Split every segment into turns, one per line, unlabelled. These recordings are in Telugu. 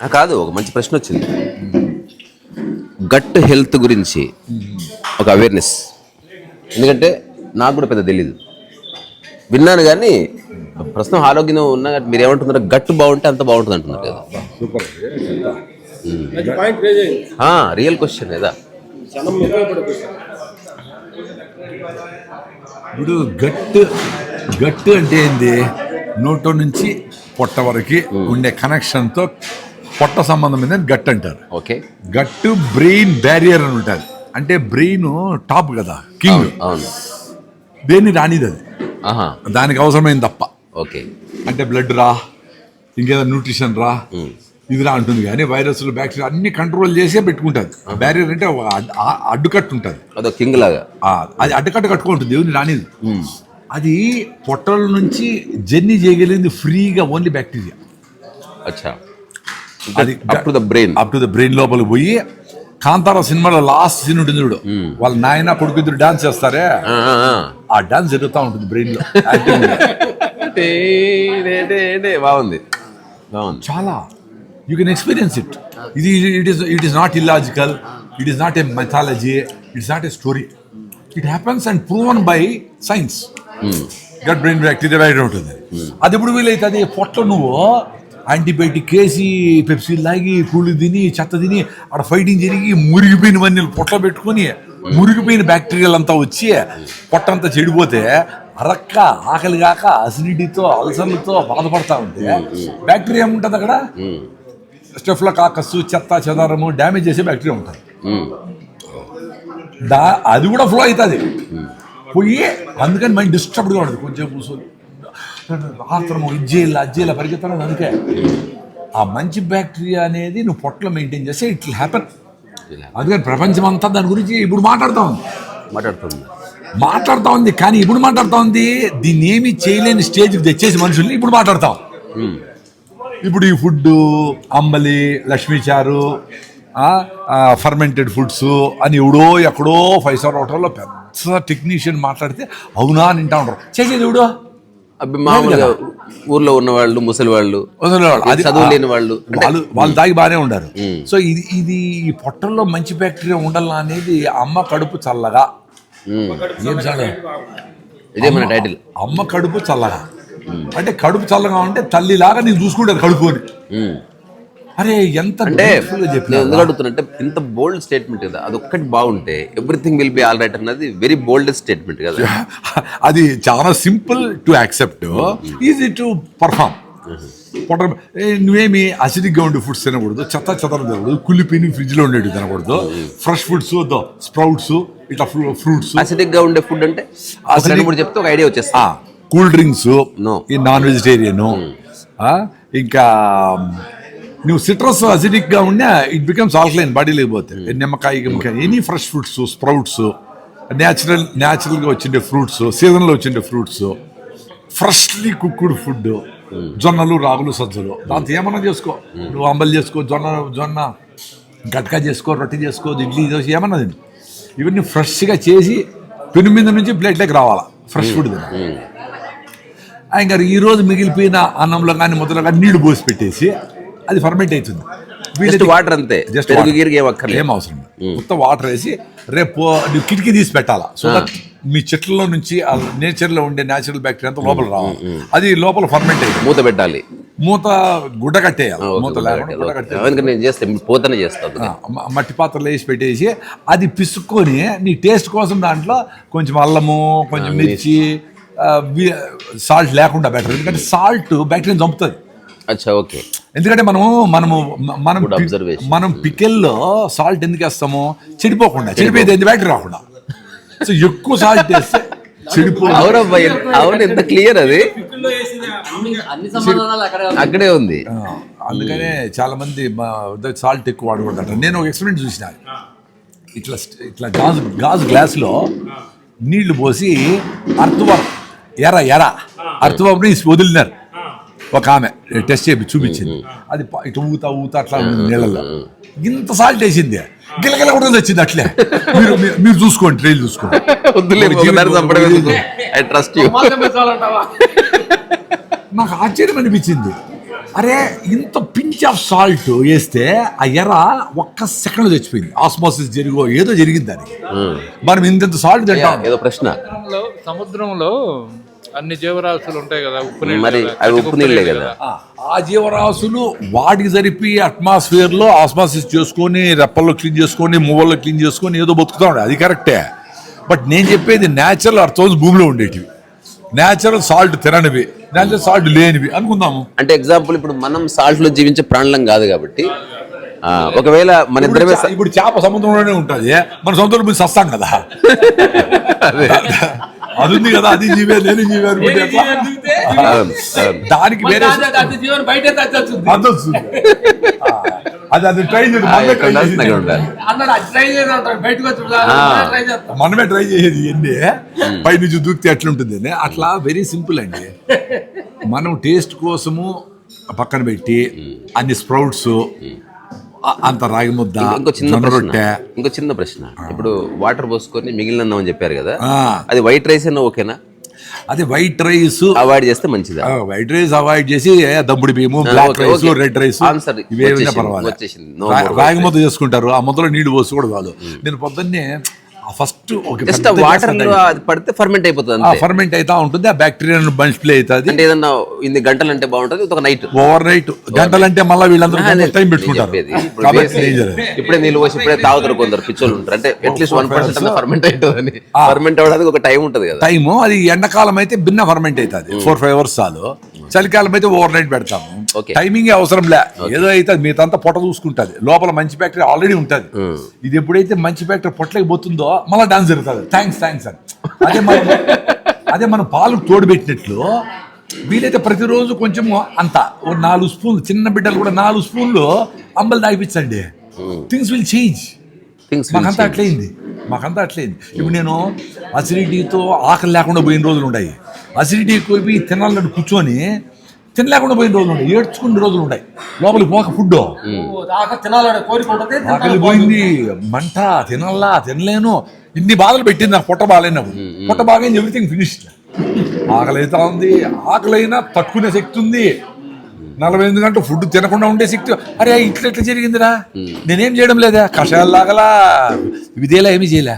కాదు ఒక మంచి ప్రశ్న వచ్చింది. గట్ హెల్త్ గురించి ఒక అవేర్నెస్ ఎందుకంటే నాకు కూడా పెద్ద తెలీదు. విన్నాను కానీ ప్రస్తుతం ఆరోగ్యం ఉన్న మీరు ఏమంటున్నారు గట్టు బాగుంటే అంత బాగుంటుంది అంటున్నారు కదా. రియల్ క్వశ్చన్ కదా.
ఇప్పుడు గట్టు గట్టు అంటే ఏంది? నోట్లో నుంచి పొట్ట వరకు ఉండే కనెక్షన్తో పొట్ట సంబంధం మీద గట్ అంటారు.
ఓకే.
గట్టు బ్రెయిన్ బ్యారియర్ అని ఉంటుంది. అంటే బ్రెయిన్ టాప్ కదా కింగ్. దేన్ని రానిది అది?
ఆహా.
దానికి అవసరమైంది తప్ప
ఓకే.
అంటే బ్లడ్ రా ఇంకేదో న్యూట్రిషన్ రా ఇది రా అంటుంది కానీ వైరస్లు బ్యాక్టీరియా అన్ని కంట్రోల్ చేసే పెట్టుకుంటుంది. బ్యారియర్ అంటే అడ్డుకట్టు ఉంటుంది.
అదో కింగ్ లాగా.
అది అడ్డకట్ట కట్టుకుంటుంది దేవుని రానిది? అది పొట్టల నుంచి జర్నీ చేయగలిగింది ఫ్రీగా ఓన్లీ బ్యాక్టీరియా.
అచ్చా.
అది
up to the brain
up to the brain లోపలికి పోయి కాంతార సినిమాలో లాస్ట్ సీన్ ఉంటుంది చూడు. వాళ్ళ నాయన కొడుకు ఇద్దరు డాన్స్ చేస్తారే? ఆ డాన్స్ జరుగుతూ ఉంటుంది బ్రెయిన్లో.
బాగుంది. బాగుంది.
చాలా. యూ కెన్ ఎక్స్పీరియన్స్ ఇట్ ఇది it is it is not illogical it is not a methodology it's not a story it happens and proven by science gut brain bacteria ఉంటుంది. అది ఎప్పుడు వీలైతుంది పొట్ల నువ్వు యాంటీబయాటిక్ వేసి పెప్సీ లాగి కూలి తిని చెత్త తిని అక్కడ ఫైటింగ్ జరిగి మురిగిపోయినవన్నీ పొట్ల పెట్టుకొని మురిగిపోయిన బ్యాక్టీరియాలు అంతా వచ్చి పొట్టంతా చెడిపోతే అరక్క ఆకలి కాక అసిడిటీతో అల్సర్లతో బాధపడతా ఉంటే బ్యాక్టీరియా ఏముంటుంది అక్కడ? స్టెఫ్ల కాకస్సు చెత్త చెదారము డ్యామేజ్ చేసే బ్యాక్టీరియా ఉంటుంది. దా అది కూడా ఫ్లో అవుతుంది. పోయి అందుకని మైండ్ డిస్టర్బ్డ్గా ఉంటుంది కొంచెం కూర్చొని. ఆత్రము ఇజ్జేయాల అజ్జేయాల పరిగెత్తాలి అందుకే. ఆ మంచి బ్యాక్టీరియా అనేది నువ్వు పొట్టలో మెయింటైన్ చేస్తే ఇట్ హ్యాపన్ అందుకని ప్రపంచం అంతా దాని గురించి ఇప్పుడు మాట్లాడుతూ ఉంది.
మాట్లాడుతుంది.
మాట్లాడుతూ ఉంది కానీ ఇప్పుడు మాట్లాడుతూ ఉంది దీన్ని ఏమీ చేయలేని స్టేజ్కి తెచ్చేసి మనుషుల్ని ఇప్పుడు మాట్లాడతాం
మ్మ్.
ఇప్పుడు ఈ ఫుడ్ అంబలి లక్ష్మీ చారు ఫర్మెంటెడ్ ఫుడ్స్ అని ఎవడో ఎక్కడో ఫైవ్ స్టార్ హోటల్లో పెద్ద టెక్నీషియన్ మాట్లాడితే అవునా అని వింటా ఉంటారు. చేసేది ఎవడో?
మామూలుగా ఊర్లో ఉన్న వాళ్ళు ముసలి వాళ్ళు.
అది
చదువు లేని వాళ్ళు
వాళ్ళు వాళ్ళు దాగి బాగానే ఉండారు. సో ఇది ఇది ఈ పొట్టల్లో మంచి బ్యాక్టీరియా ఉండాలా అనేది అమ్మ కడుపు చల్లగా. ఏం చాలా
ఇదే మన టైటిల్
అమ్మ కడుపు చల్లగా. అంటే కడుపు చల్లగా ఉంటే తల్లిలాగా నేను చూసుకుంటాను కడుపుని.
మ్మ్.
అరే ఎంత
అంటే నేను ఎందుకు అడుగుతున్నంటే ఇంత బోల్డ్ స్టేట్మెంట్ కదా అది ఒక్కటి బాగుంటే everything will be all right అన్నది వెరీ బోల్డెస్ట్ స్టేట్మెంట్ కదా.
అది చాలా simple to accept easy to perform పొట్ట నువ్వేమి అసిడిక్గా ఉండే ఫుడ్స్ తినకూడదు చెత్త చెత్త తినకూడదు కుళ్ళిపోయి ఫ్రిడ్జ్లో ఉండేవి తినకూడదు ఫ్రెష్ ఫుడ్స్ స్ప్రౌట్స్ ఇట్లా ఫ్రూట్స్
అసిడిక్గా ఉండే ఫుడ్ అంటే మూడు చెప్తే ఒక ఐడియా వచ్చేస్తా
కూల్ డ్రింక్స్. ఈ నాన్ వెజిటేరియన్ ఇంకా నువ్వు సిట్రస్ అసిడిక్గా ఉన్నా ఇట్ బికమ్స్ ఆల్కలైన్ బాడీ లేకపోతే నిమ్మకాయ గిమ్మకాయ any fresh fruits sprouts natural న్యాచురల్గా వచ్చిండే ఫ్రూట్స్ సీజన్లో వచ్చిండే ఫ్రూట్స్ ఫ్రెష్లీ కుక్డ్ ఫుడ్ జొన్నలు రాగులు సజ్జలు. దాంతో ఏమన్నా చేసుకో. నువ్వు అంబలి చేసుకో జొన్న జొన్న గట్కా చేసుకో రొట్టె చేసుకో ఇడ్లీ దోశ ఏమన్నా తిను. ఇవన్నీ ఫ్రెష్గా చేసి పెను మీద నుంచి ప్లేట్లోకి రావాలా. ఫ్రెష్ ఫుడ్ తిన ఇంకా ఈ రోజు మిగిలిపోయిన అన్నంలో కానీ ముద్దలో కానీ నీళ్ళు పోసి పెట్టేసి అది ఫర్మెంట్ అవుతుంది.
జస్ట్
వీళ్ళకి
వాటర్ అంతే. గిరుగు ఏం
అవసరం మొత్తం వాటర్ వేసి రేపు నువ్వు కిటికీ తీసి పెట్టాలా? సో దట్ మీ చెట్లలో నుంచి నేచర్లో ఉండే నేచురల్ బ్యాక్టీరియా అంతా లోపల రావాలి. అది లోపల ఫర్మెంట్ అయింది
మూత పెట్టాలి.
మూత గుడ్డ కట్టేయాలి. మూత లేకుండా
చేస్తే పోతనే చేస్తాను
ఆ, మ- మట్టి పాత్రలో వేసి పెట్టేసి అది పిసుక్కొని నీ టేస్ట్ కోసం దాంట్లో కొంచెం అల్లము కొంచెం మిర్చి సాల్ట్ లేకుండా బెటర్ ఎందుకంటే సాల్ట్ బ్యాక్టీరియా చంపుతుంది.
అచ్చా ఓకే.
ఎందుకంటే మనము మనము మనం. మనం పికెల్లో సాల్ట్ ఎందుకు వేస్తాము చెడిపోకుండా చెడిపోయేది ఎందుకు బ్యాక్టీరియా రాకుండా. సో ఎక్కువ సాల్ట్ వేస్తే చెడిపో
అవును ఎంత క్లియర్ అది?
అక్కడే
ఉంది.
అందుకనే చాలా మంది సాల్ట్ ఎక్కువ వాడకూడదు నేను ఒక ఎక్స్పెరిమెంట్ చూసిన. ఇట్లా ఇట్లా గాజు గాజు గ్లాసులో నీళ్ళు పోసి అర్థవం ఎర ఎర అర్థవంని వదిలినారు. ఒక ఆమె. టెస్ట్ చేపి చూపించింది. అది ఇటు ఊతా ఊతా అట్లా ఉంది నీళ్ళల్లో. ఇంత సాల్ట్ వేసింది. గిలగిల కూడా వచ్చింది అట్లే. మీరు మీరు- చూసుకోండి ట్రైల్ చూసుకోండి. నాకు ఆశ్చర్యం అనిపించింది. అరే ఇంత పించ్ ఆఫ్ సాల్ట్ వేస్తే ఆ ఎర ఒక్క సెకండ్ చచ్చిపోయింది. ఆస్మోసిస్ జరిగో ఏదో జరిగింది దానికి. మనం ఇంత సాల్ట్ తింటాం.
ఏదో ప్రశ్న.
సముద్రంలో అన్ని జీవరాశులు ఉంటాయి కదా ఉప్పు నీళ్ళు
మరి
కదా,
అవి ఉప్పు నీళ్ళే కదా.
ఆ, జీవరాశులు వాటికి సరిపి అట్మాస్ఫియర్లో ఆస్మాసిస్ చేసుకొని రెప్పల్లో క్లీన్ చేసుకొని మూవల్లో క్లీన్ చేసుకొని ఏదో బతుకుతా ఉండే. అది కరెక్టే బట్ నేను చెప్పేది న్యాచురల్ అర్థం భూమిలో ఉండేటివి. న్యాచురల్ సాల్ట్ తిననివి. న్యాచురల్ సాల్ట్ లేనివి. అనుకుందాము.
అంటే ఎగ్జాంపుల్ ఇప్పుడు మనం సాల్ట్లో జీవించే ప్రాణులం కాదు కాబట్టి. ఆ, ఒకవేళ మన
ఇప్పుడు
ఇద్దరమే
చా- ఇప్పుడు చేప సముద్రంలోనే ఉంటుంది. మన మీరు సస్తాం కదా. అది ఉంది కదా అది జీవే నేను జీవే. దానికి వేరే
జీవన్ బయట తెచ్చొచ్చింది
అది అది ట్రై చేయండి మనమే చేయాలి.
ట్రై
మనమే ట్రై చేసేది ఎన్ని పై నుంచి దూకితే ఎట్లుంటుంది అట్లా వెరీ సింపుల్ అండి. మనం టేస్ట్ కోసము పక్కన పెట్టి అన్ని స్ప్రౌట్స్ అంత రాగి ముద్ద
ఇంకో చిన్న ప్రశ్న. ఇంకో చిన్న ప్రశ్న. ఇప్పుడు వాటర్ పోసుకొని మిగిలిన అని చెప్పారు కదా. అది వైట్ రైస్ అయినా ఓకేనా?
అది వైట్ రైస్
అవాయిడ్ చేస్తే మంచిదా?
వైట్ రైస్ అవాయిడ్ చేసి దమ్ముడి బియ్యము బ్లాక్ రైస్. రెడ్ రైస్ ఇవేమైనా పర్వాలేదు రాగి ముద్ద చేసుకుంటారు ఆ ముద్దలో నీళ్ళు పోసి కూడా చాలు నేను పొద్దున్నే ఫస్ట్
జస్ట్ వాటర్ అది పడితే ఫర్మెంట్ అయిపోతుంది
ఫర్మెంట్ అవుతా ఉంటుంది ఆ బ్యాక్టీరియా బంచ్ ప్లే అవుతుంది.
అంటే ఏదన్నా ఇన్ని గంటలు అంటే బాగుంటది ఒక నైట్
ఓవర్ నైట్ గంటలంటే మళ్ళీ వీళ్ళందరూ టైం పెట్టుకుంటారు.
ఇప్పుడే నీళ్ళు పోసి ఇప్పుడే తాగుతారు కొందరు పిచ్చోళ్ళు ఉంటారు. అంటే at least one percent ferment అవుతుంది ఫర్మెంట్ అవ్వడానికి ఒక టైం ఉంటది కదా.
టైము అది ఎండాకాలం అయితే భిన్న ఫర్మెంట్ అవుతుంది. ఫోర్ ఫైవ్ అవర్స్ చాలు. చలికాలం అయితే ఓవర్ నైట్ పెడతాము. టైమింగ్ అవసరం లే. ఏదో అయితే మీదంతా పొట్ట చూసుకుంటది. లోపల మంచి బ్యాక్టీరియా ఆల్రెడీ ఉంటది. ఇది ఎప్పుడైతే మంచి బ్యాక్టీరియా పొట్టలోకి పోతుందో మళ్ళీ డాన్స్ జరుగుతుంది. థ్యాంక్స్ థ్యాంక్స్ అని. అదే మనం అదే మనం పాలు తోడుపెట్టినట్లు వీలైతే ప్రతిరోజు కొంచెం అంత ఓ నాలుగు స్పూన్లు చిన్న బిడ్డలు కూడా నాలుగు స్పూన్లు అంబలు తాగిపించండి థింగ్స్ విల్ చేంజ్
థింగ్స్
మాకంతా అట్లయింది. మాకంతా అట్లయింది. ఇప్పుడు నేను అసిడిటీతో ఆకలి లేకుండా పోయిన రోజులు ఉన్నాయి అసిడిటీ పోయి తినాలని కూర్చొని తినలేకుండా పోయిన రోజులు ఉన్నాయి ఏడ్చుకునే రోజులు ఉన్నాయి లోపలికి పోక ఫుడ్
ఉంటుంది
ఆకలి పోయింది. మంట తినల్లా తినలేను. ఇన్ని బాధలు పెట్టింది నాకు పొట్ట బాగాలేనప్పుడు పొట్ట బాగైంది ఎవ్రీథింగ్ ఫినిష్ ఆకలి అవుతా ఉంది ఆకలి అయినా తట్టుకునే శక్తి ఉంది. నలభై ఎనిమిది గంటలు ఫుడ్ తినకుండా ఉండే శక్తి. అరే ఇట్లా ఎట్లా జరిగిందిరా. నేనేం చేయడం లేదా? కషాయాలు లాగలా. విధేలా ఏమీ చేయలే.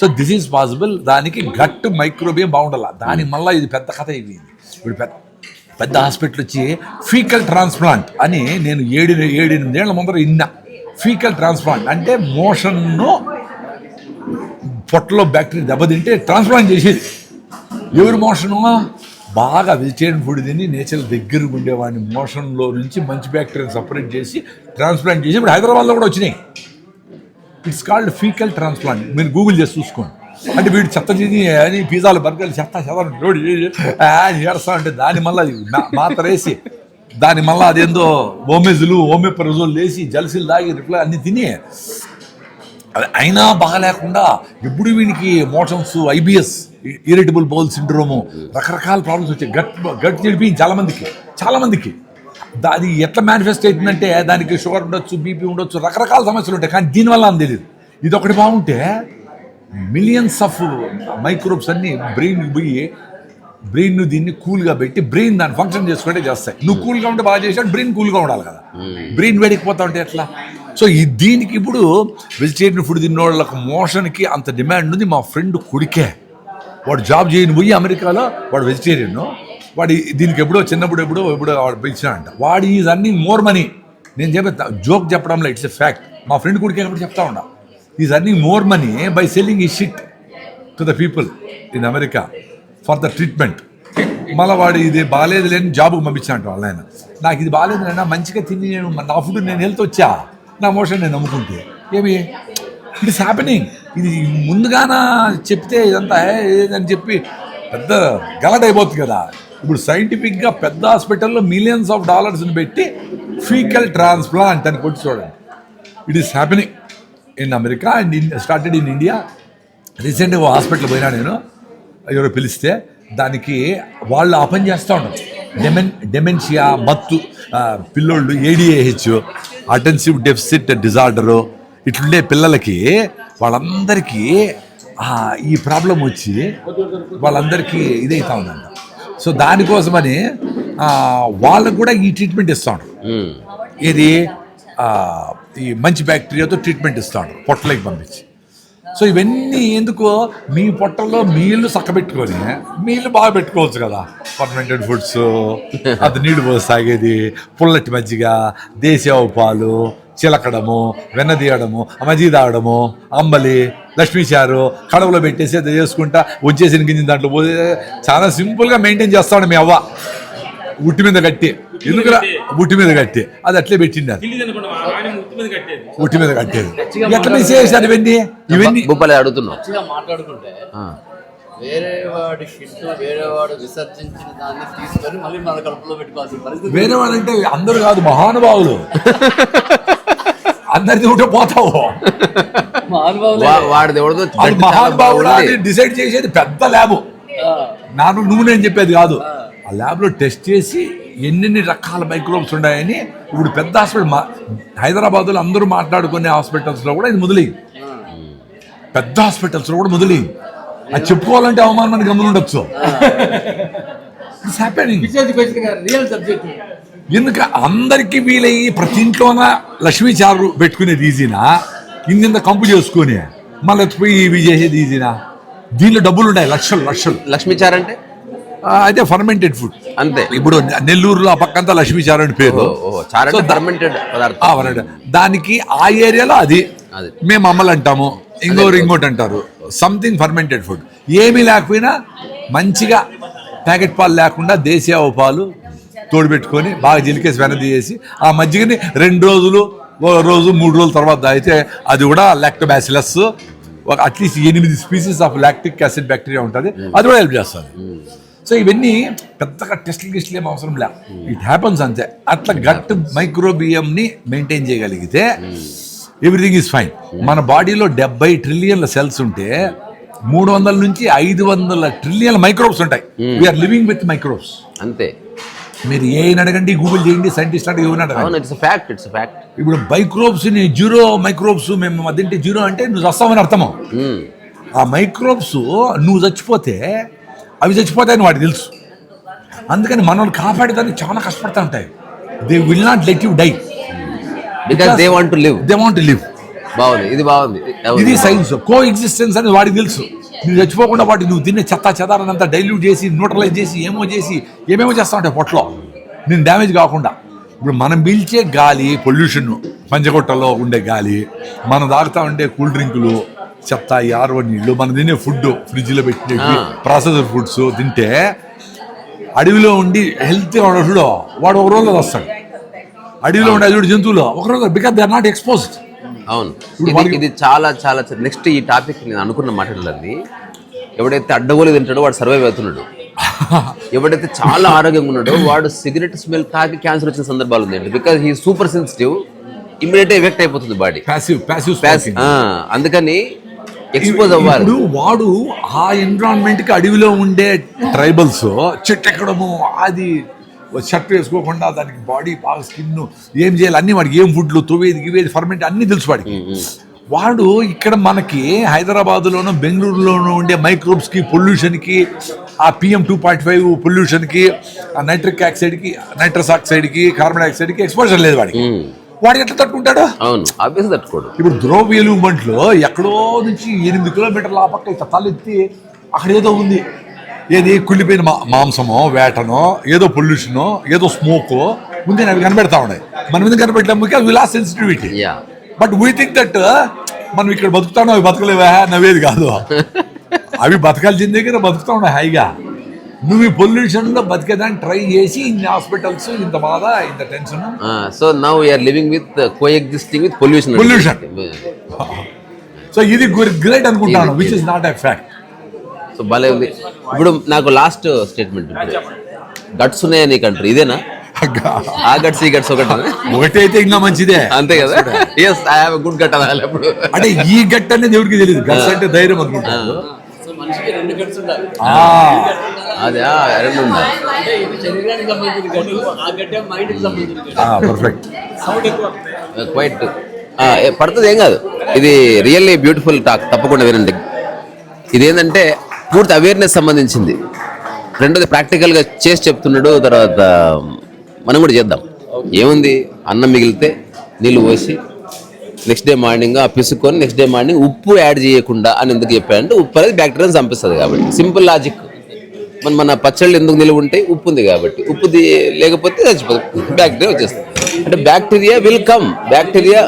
సో దిస్ ఈజ్ పాసిబుల్ దానికి గట్ మైక్రోబియం బాగుండాల? దానికి మళ్ళీ ఇది పెద్ద కథ ఇది ఇప్పుడు పెద్ద పెద్ద హాస్పిటల్ వచ్చి ఫీకల్ ట్రాన్స్ప్లాంట్ అని నేను ఏడు ఏడు ఎనిమిదేళ్ళ ముందర ఇన్నా ఫీకల్ ట్రాన్స్ప్లాంట్ అంటే మోషన్ను పొట్టలో బ్యాక్టీరియా దెబ్బతింటే ట్రాన్స్ప్లాంట్ చేసేది. ఎవరి మోషను? బాగా వెజిటేరియన్ ఫుడ్ తిని నేచర్ దగ్గరకు ఉండేవాడిని. మోషన్లో నుంచి మంచి బ్యాక్టీరియాని సపరేట్ చేసి ట్రాన్స్ప్లాంట్ చేసి ఇప్పుడు హైదరాబాద్లో కూడా వచ్చినాయి. It's called faecal transplant. మీరు గూగుల్ చేసి చూసుకోండి. అంటే వీడు చెత్త తిని అని పిజ్జాలు బర్గర్లు చెత్త చెత్త రోడ్ చేస్తా అంటే దాని మళ్ళీ మాత్ర వేసి దాని మళ్ళీ అదేందో ఓమెజులు ఓమెపరజోలు వేసి జలసిలు దాగి రిప్లై అన్ని తిని అయినా బాగాలేకుండా ఎప్పుడు వీనికి motions IBS irritable bowel syndrome రకరకాల ప్రాబ్లమ్స్ వచ్చాయి. గట్ గట్ చెడిపోయింది చాలా మందికి చాలా మందికి. దా- అది ఎట్లా మేనిఫెస్ట్ అవుతుందంటే దానికి షుగర్ ఉండొచ్చు బీపీ ఉండొచ్చు రకరకాల సమస్యలు ఉంటాయి. కానీ దీనివల్ల అని తెలియదు. ఇది ఒకటి బాగుంటే మిలియన్స్ ఆఫ్ మైక్రోబ్స్ అన్ని బ్రెయిన్ పోయి బ్రెయిన్ దీన్ని కూల్గా పెట్టి బ్రెయిన్ దాన్ని ఫంక్షన్ చేసుకుంటే చేస్తాయి. నువ్వు కూల్గా ఉంటే బాగా చేసాడు బ్రెయిన్ కూల్గా ఉండాలి కదా. బ్రెయిన్ వేడికిపోతా ఉంటే ఎట్లా? సో ఈ దీనికి ఇప్పుడు వెజిటేరియన్ ఫుడ్ తిన్న వాళ్ళకి మోషన్కి అంత డిమాండ్ ఉంది. మా ఫ్రెండ్ కొడుకే. వాడు జాబ్ చేయని పోయి అమెరికాలో వాడు వెజిటేరియన్ వాడు దీనికి ఎప్పుడో చిన్నప్పుడు ఎప్పుడో ఎప్పుడో వాడు పిలిచినాడంట. వాడు ఈజ్ అర్నింగ్ మోర్ మనీ నేను చెప్పే జోక్ చెప్పడంలో ఇట్స్ ఎ ఫ్యాక్ట్ మా ఫ్రెండ్ కొడుకే కాబట్టి చెప్తా ఉండా is earning more money by selling ఈ shit to the people in America for the treatment మళ్ళీ వాడు ఇది బాగాలేదు లేని జాబ్కి పంపించినట్టు వాళ్ళ ఆయన. నాకు ఇది బాగాలేదు అయినా మంచిగా తిని నేను నా ఫుడ్ నేను హెల్త్ వచ్చా? నా మోషన్ నేను నమ్ముకుంటే. ఏమి? ఇట్ ఇస్ హ్యాపెనింగ్ ఇది ముందుగానా చెప్తే ఇదంతా ఏదని చెప్పి పెద్ద గలట్ అయిపోతుంది కదా. ఇప్పుడు సైంటిఫిక్గా పెద్ద హాస్పిటల్లో మిలియన్స్ ఆఫ్ డాలర్స్ని పెట్టి ఫీకల్ ట్రాన్స్ప్లాంట్ అని కొట్టి చూడండి. It is happening in America and in started in India రీసెంట్గా ఓ హాస్పిటల్ పోయినా నేను ఎవరో పిలిస్తే దానికి వాళ్ళు ఆ పని చేస్తూ ఉంటారు డెమెన్ డెమెన్షియా మత్తు పిల్లోళ్ళు ఏడిఏహెచ్ అటెన్సివ్ డెఫిసిట్ డిజార్డరు ఇట్లుండే పిల్లలకి వాళ్ళందరికీ ఈ ప్రాబ్లం వచ్చి వాళ్ళందరికీ ఇదైతా ఉందంట. సో దానికోసమని వాళ్ళకు కూడా ఈ ట్రీట్మెంట్ ఇస్తాడు.
ఉమ్.
ఇది ఈ మంచి బ్యాక్టీరియాతో ట్రీట్మెంట్ ఇస్తాడు. పొట్టలోకి పంపించి. సో ఇవన్నీ ఎందుకు మీ పొట్టల్లో మీళ్ళు చక్కబెట్టుకొని మీళ్ళు బాగా పెట్టుకోవచ్చు కదా. ఫర్మెంటెడ్ ఫుడ్స్ అది నీళ్ళు పోసి తాగేది పుల్లటి మజ్జిగ దేశీయ పాలు చిలకడము వెన్న తీయడము మజ్జిగ తాగడము అంబలి లక్ష్మీ చారు కడవలో పెట్టేసి అది చేసుకుంటా వచ్చేసిన గింజ దాంట్లో పోతే చాలా సింపుల్గా మెయింటైన్ చేస్తాడు మీ అవ్వ. ఉట్టి మీద కట్టి. ఎందుకురా? ఉట్టి మీద కట్టి. అది అట్లే పెట్టింది అది. ఉట్టి మీద కట్టేది. ఎట్లా చేశారు ఇవన్నీ? ఇవన్నీ?
భూపాలి అడుగుతున్నావు.
మంచిగా మాట్లాడుకుంటే
ఆ.
వేరే వాడి షిట్ వేరే వాడు విసర్జించిన దాన్ని తీసుకొని మళ్ళీ మన కడుపులో పెట్టుకోవాల్సిన పరిస్థితి
వేరే వాళ్ళంటే అందరు కాదు మహానుభావులు. అందరిది ఉంటే పోతావు.
వాడిది చాలా
మహానుభావుడు డిసైడ్ చేసేది పెద్ద ల్యాబ్. నాకు నువ్వు నేను చెప్పేది కాదు. ఆ. ల్యాబ్లో టెస్ట్ చేసి ఎన్నెన్ని రకాల మైక్రోబ్స్ ఉన్నాయని ఇప్పుడు పెద్ద హాస్పిటల్ మా హైదరాబాద్లో అందరూ మాట్లాడుకునే హాస్పిటల్స్లో కూడా ఇది మొదలైంది. పెద్ద హాస్పిటల్స్లో కూడా మొదలైంది. అది చెప్పుకోవాలంటే అవమానం అని గమని ఉండొచ్చు. ఇట్స్ హ్యాపెనింగ్ ఎందుకు అందరికి వీలయ్యి ప్రతి ఇంట్లోన లక్ష్మీ చారు పెట్టుకునేది ఈజీనా? ఇంత కంపు చేసుకొని మళ్ళీ పోయి ఇవి చేసేది ఈజీనా? దీనిలో డబ్బులు ఉన్నాయి లక్షలు లక్షలు.
లక్ష్మీచార్ అంటే?
అయితే ఫర్మెంటెడ్ ఫుడ్
అంతే.
ఇప్పుడు నెల్లూరులో ఆ పక్కంతా లక్ష్మీ చారు అని పేరు
ఫర్మెంటెడ్.
దానికి ఆ ఏరియాలో అది. మేము అమ్మలు అంటాము ఇంకోరు ఇంకోటి అంటారు సంథింగ్ ఫర్మెంటెడ్ ఫుడ్ ఏమీ లేకపోయినా మంచిగా ప్యాకెట్ పాలు లేకుండా దేశీయ పాలు తోడు పెట్టుకొని బాగా జిలికేసి వెనది చేసి ఆ మజ్జిగని రెండు రోజులు రోజు మూడు రోజుల తర్వాత తాగితే అది కూడా లాక్టోబాసిలస్ ఒక అట్లీస్ట్ ఎనిమిది species of lactic acid bacteria ఉంటుంది. అది కూడా హెల్ప్ చేస్తుంది. సో ఇవన్నీ పెద్దగా టెస్ట్లు గిస్ట్లు ఏం అవసరం లే. ఇట్ హ్యాపన్స్ అంతే. అట్లా గట్ మైక్రోబియంని మెయింటైన్ చేయగలిగితే ఎవ్రీథింగ్ ఈజ్ ఫైన్. మన బాడీలో డెబ్బై ట్రిలియన్ల సెల్స్ ఉంటే మూడు వందల నుంచి ఐదు వందల ట్రిలియన్ల మైక్రోబ్స్ ఉంటాయి. We are living with microbes
అంతే.
మీరు ఏ అడగండి గూగుల్ చేయండి సైంటిస్ట్ అంటే
ఇట్స్ ఫ్యాక్ట్ ఇట్స్ ఫ్యాక్ట్
ఇప్పుడు మైక్రోబ్స్ని జీరో మైక్రోబ్స్ మేము అదింటే జీరో అంటే నువ్వు చస్తావని అర్థము. ఆ మైక్రోబ్స్ నువ్వు చచ్చిపోతే అవి చచ్చిపోతాయని వాడికి తెలుసు. అందుకని మనల్ని కాపాడేదానికి చాలా కష్టపడతా ఉంటాయి. They will not let you die
because they want to live
they want live
బాగుంది. ఇది బాగుంది.
ఇది సైన్స్ కో ఎగ్జిస్టెన్స్ అని వాడికి తెలుసు. నువ్వు చచ్చిపోకుండా వాటి నువ్వు తినే చెత్త చెదారనంతా డైల్యూట్ చేసి న్యూట్రలైజ్ చేసి ఏమో చేసి ఏమేమో చేస్తా ఉంటాయి పొట్టలో. నేను డ్యామేజ్ కాకుండా. ఇప్పుడు మనం పీల్చే గాలి పొల్యూషన్ పంచగొట్టలో ఉండే గాలి మనం తాగుతా ఉండే కూల్ డ్రింకులు చెత్త ఈ ఆర్వ నీళ్ళు మనం తినే ఫుడ్ ఫ్రిడ్జ్లో పెట్టినవి
ఆ.
ప్రాసెసర్ ఫుడ్స్ తింటే అడవిలో ఉండి హెల్త్ చూడు వాడు ఒక రోజులో వస్తాడు. అడవిలో ఉండే చూడు జంతువులు ఒక రోజు because they are not exposed
అవును. ఇది చాలా చాలా నెక్స్ట్ ఈ టాపిక్ నేను అనుకున్న మాటలది ఎవడైతే అడ్డగోలు తింటాడో వాడు సర్వైవ్ అవుతున్నాడు. ఎవడైతే చాలా ఆరోగ్యంగా ఉన్నాడో వాడు సిగరెట్ స్మెల్ తాగి క్యాన్సర్ వచ్చిన సందర్భాలు ఉంది because he super sensitive immediate effect అయిపోతుంది బాడీ
ప్యాసివ్ ప్యాసివ్
అందుకని ఎక్స్పోజ్ అవ్వాలి.
ఇప్పుడు వాడు ఆ ఎన్విరాన్మెంట్కి అడవిలో ఉండే ట్రైబల్స్ చెట్టు ఎక్కడము అది షర్ట్ వేసుకోకుండా దానికి బాడీ బాగా స్కిన్ ఏం చేయాలి? అన్ని వాడికి ఏం ఫుడ్లు తొవ్వేది గివేది ఫర్మెంట్ అన్ని తెలుసు వాడికి. వాడు ఇక్కడ మనకి హైదరాబాద్లోనూ బెంగళూరులోనూ ఉండే మైక్రోబ్స్కి పొల్యూషన్కి ఆ పిఎం టూ పాయింట్ ఫైవ్ పొల్యూషన్కి ఆ నైట్రిక్ ఆక్సైడ్కి నైట్రస్ ఆక్సైడ్కి కార్బన్ డైఆక్సైడ్కి ఎక్స్పోజర్ లేదు వాడికి. వాడు ఎట్లా తట్టుకుంటాడు?
అవును ఆబ్వియస్ తట్టుకోడు.
ఇప్పుడు ద్రోవేలు మంట్లో ఎక్కడో నుంచి ఎనిమిది కిలోమీటర్ల ఆ పక్క తలెత్తి అక్కడ ఏదో ఉంది. ఏది కుళ్ళిపోయిన మా మాంసమో వేటనో ఏదో పొల్యూషనో ఏదో స్మోకో ముందే అవి కనబెడతా ఉన్నాయి. మన మీద కనబెట్టడం because we lose sensitivity but we think that మనం ఇక్కడ బతుకుతాను అవి బతకలేవా? నవ్వేది కాదు. అవి బతకాల్సిన దగ్గర బతుకుతా ఉన్నాయి హాయిగా. నువ్వు ఈ పొల్యూషన్లో బతికేదాన్ని ట్రై చేసి ఇన్ని హాస్పిటల్స్ ఇంత బాధ ఇంత tension.
So now we are living with coexisting with pollution
Pollution. So ఇది గ్రేట్ అనుకుంటాను which is not a fact
so భలే ఉంది. ఇప్పుడు నాకు లాస్ట్ స్టేట్మెంట్ గట్స్ ఉన్నాయా నీకు అంటారు ఇదేనా? ఆ గట్స్ ఈ గట్స్ ఒకటి
ఒకటి అయితే ఇంకా మంచిదే.
అంతే కదా? Yes I have good gut అనాలి అప్పుడు.
అంటే ఈ గట్ అనేది ఎవరికి తెలియదు గట్స్ అంటే ధైర్యం అనుకుంటారు
అదే రెండు
ఆ,
పర్ఫెక్ట్
క్వైట్ పడుతుంది ఏం కాదు. ఇది రియల్లీ బ్యూటిఫుల్ టాక్ తప్పకుండా వినండి. ఇదేంటంటే పూర్తి అవేర్నెస్ సంబంధించింది. రెండోది ప్రాక్టికల్గా చేసి చెప్తున్నాడు తర్వాత మనం కూడా చేద్దాం. ఏముంది? అన్నం మిగిలితే నీళ్ళు పోసి నెక్స్ట్ డే మార్నింగ్ ఆ పిసుకొని నెక్స్ట్ డే మార్నింగ్ ఉప్పు యాడ్ చేయకుండా అని ఎందుకు చెప్పాడంటే ఉప్పు అనేది బ్యాక్టీరియాని చంపిస్తుంది కాబట్టి. సింపుల్ లాజిక్ మన మన పచ్చళ్ళు ఎందుకు నిలువ ఉంటాయి? ఉప్పు ఉంది కాబట్టి. ఉప్పు ది- లేకపోతే చచ్చిపోతుంది బ్యాక్టీరియా వచ్చేస్తుంది. అంటే బ్యాక్టీరియా విల్ కమ్ బ్యాక్టీరియా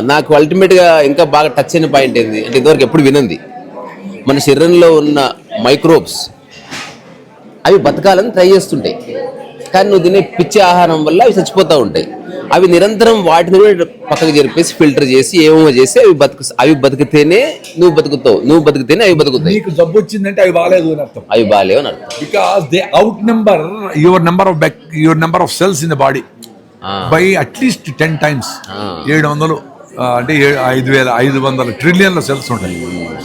నాకు అల్టిమేట్గా ఇంకా బాగా టచ్ అయిన పాయింట్ ఏంది? అంటే ఇదివరకు ఎప్పుడు వినంది. మన శరీరంలో ఉన్న మైక్రోబ్స్ అవి బతకాలని ట్రై చేస్తుంటాయి. కానీ నువ్వు తినే పిచ్చి ఆహారం వల్ల అవి చచ్చిపోతూ ఉంటాయి. అవి నిరంతరం వాటిని కూడా పక్కకు జరిపేసి ఫిల్టర్ చేసి ఏమో చేసి అవి బతుకు అవి బతికితేనే నువ్వు బతుకుతావు నువ్వు బతికితేనే అవి బతుకుతాయి.
నీకు జబ్బు వచ్చిందంటే అవి బాగాలేదు అని అర్థం.
అవి బాగాలేవు అని అర్థం.
Because they outnumber your number of back your number of cells in the body. By at least ten times. ఏడు వందలు అంటే ఐదు వేల ఐదు వందల ట్రిలియన్ల సెల్స్ ఉంటాయి.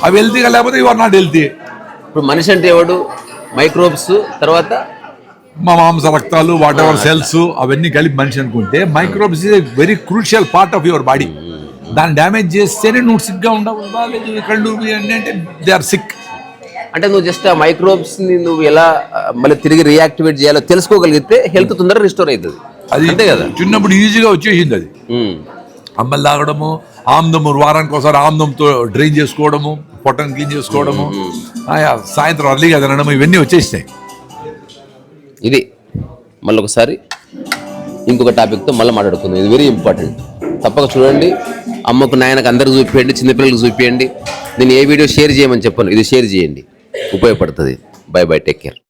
అవి హెల్తీగా లేకపోతే యు ఆర్ నాట్ హెల్తీ
ఇప్పుడు మనిషి అంటే ఎవడు? మైక్రోబ్స్ తర్వాత
మా మాంస రక్తాలు వాట్ ఎవర్ సెల్స్ అవన్నీ కలిపి మనిషి అనుకుంటే microbes is very crucial part of your body దాన్ని డ్యామేజ్ చేస్తేనే నువ్వు సిక్గా ఉండవు. బాగాలేదు కళ్ళు అన్నీ అంటే దే ఆర్ సిక్
అంటే నువ్వు జస్ట్ ఆ మైక్రోబ్స్ని నువ్వు ఎలా మళ్ళీ తిరిగి రియాక్టివేట్ చేయాలో తెలుసుకోగలిగితే హెల్త్ తొందరగా రిస్టోర్ అవుతుంది.
అది
అంతే కదా?
చిన్నప్పుడు ఈజీగా వచ్చేసింది అది. అమ్మలు తాగడము ఆమ్దము వారానికి ఒకసారి ఆమ్దంతో డ్రైన్ చేసుకోవడము పొట్టను క్లీన్ చేసుకోవడము సాయంత్రం అర్లీగా తినడము ఇవన్నీ వచ్చేసినాయి.
ఇది. మళ్ళీ ఒకసారి ఇంకొక టాపిక్తో మళ్ళీ మాట్లాడుకుందాం. ఇది వెరీ ఇంపార్టెంట్. తప్పక చూడండి. అమ్మకు నాయనకు అందరికి చూపించండి చిన్నపిల్లలకు చూపించండి నేను ఏ వీడియో షేర్ చేయమని చెప్పాను. ఇది షేర్ చేయండి. ఉపయోగపడుతుంది. Bye bye take care.